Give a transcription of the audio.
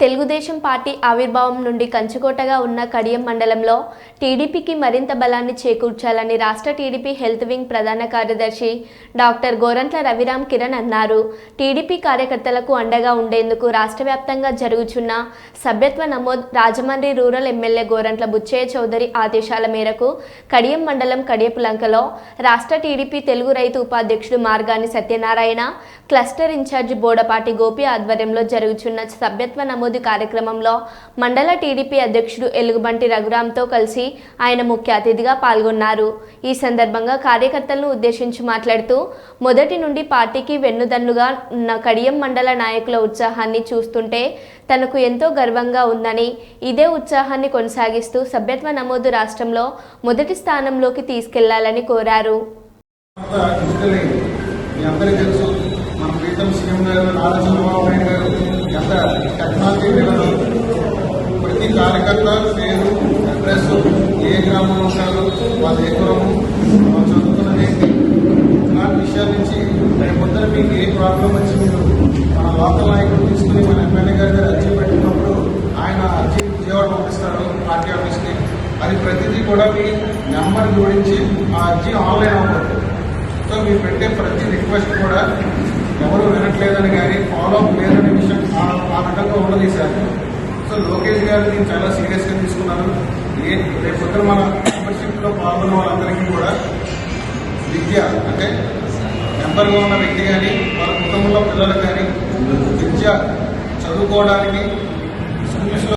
Telugu Desam party ఆవిర్భావం నుండి కంచుకోటగా ఉన్న కడియం మండలంలో టీడీపీకి మరింత బలాన్ని చేకూర్చాలని రాష్ట్ర టీడీపీ హెల్త్ వింగ్ ప్రధాన కార్యదర్శి డాక్టర్ గోరంట్ల రవిరామ్ కిరణ్ అన్నారు. టీడీపీ కార్యకర్తలకు అండగా ఉండేందుకు రాష్ట్ర వ్యాప్తంగా జరుగుచున్న సభ్యత్వ నమోద్ రాజమండ్రి రూరల్ ఎమ్మెల్యే గోరంట్ల బుచ్చయ్య చౌదరి ఆదేశాల మేరకు కడియం మండలం కడియపులంకలో రాష్ట్ర టీడీపీ తెలుగు రైతు ఉపాధ్యక్షుడు Margani Satyanarayana cluster in charge Bodapati Gopi ఆధ్వర్యంలో జరుగుచున్న సభ్యత్వ నమోదు నమోదు కార్యక్రమంలో మండల టీడీపీ అధ్యక్షుడు ఎలుగుబంటి రఘురాంతో కలిసి ఆయన ముఖ్య అతిథిగా పాల్గొన్నారు. ఈ సందర్భంగా కార్యకర్తలను ఉద్దేశించి మాట్లాడుతూ మొదటి నుండి పార్టీకి వెన్నుదన్నుగా ఉన్న కడియం మండల నాయకుల ఉత్సాహాన్ని చూస్తుంటే తనకు ఎంతో గర్వంగా ఉందని ఇదే ఉత్సాహాన్ని కొనసాగిస్తూ సభ్యత్వ నమోదు రాష్ట్రంలో మొదటి స్థానంలోకి తీసుకెళ్ళాలని కోరారు. మీ అందరికీ తెలుసు మన ప్రీతం సీఎం గారు నారా చంద్రబాబు నాయుడు గారు ఎంత టెక్నాలజీ విధానం ప్రతి కార్యకర్త పేరు అడ్రస్ ఏ గ్రామంలో ఉంటారు వాళ్ళ ఏ చదువుతున్నది ఏంటి? ఇలాంటి విషయాల నుంచి రేపు పొద్దున మీకు ఏ ప్రాబ్లం వచ్చి మీరు మన లోకల్ నాయకులు తీసుకుని మన ఎమ్మెల్యే గారి దగ్గర అర్జీ పెట్టినప్పుడు ఆయన అర్జీ విజయవాడ పంపిస్తారు పార్టీ ఆఫీస్కి. అది ప్రతిదీ కూడా మీ నెంబర్ జోడించి ఆ అర్జీ ఆన్లైన్ అవ్వదు సో మీరు పెట్టే ప్రతి రిక్వెస్ట్ కూడా ఎవరు వినట్లేదని కానీ ఫాలో అప్ లేదని ఆ రకంగా సో లోకేష్ గారు నేను చాలా సీరియస్గా తీసుకున్నారు. ఏ రేపు పొద్దున మన మెంబర్షిప్లో పాల్గొన్న వాళ్ళందరికీ కూడా విద్య అంటే మెంబర్గా ఉన్న వ్యక్తి కానీ వాళ్ళ కుటుంబంలో పిల్లలు కానీ విద్య చదువుకోవడానికి స్కూల్స్లో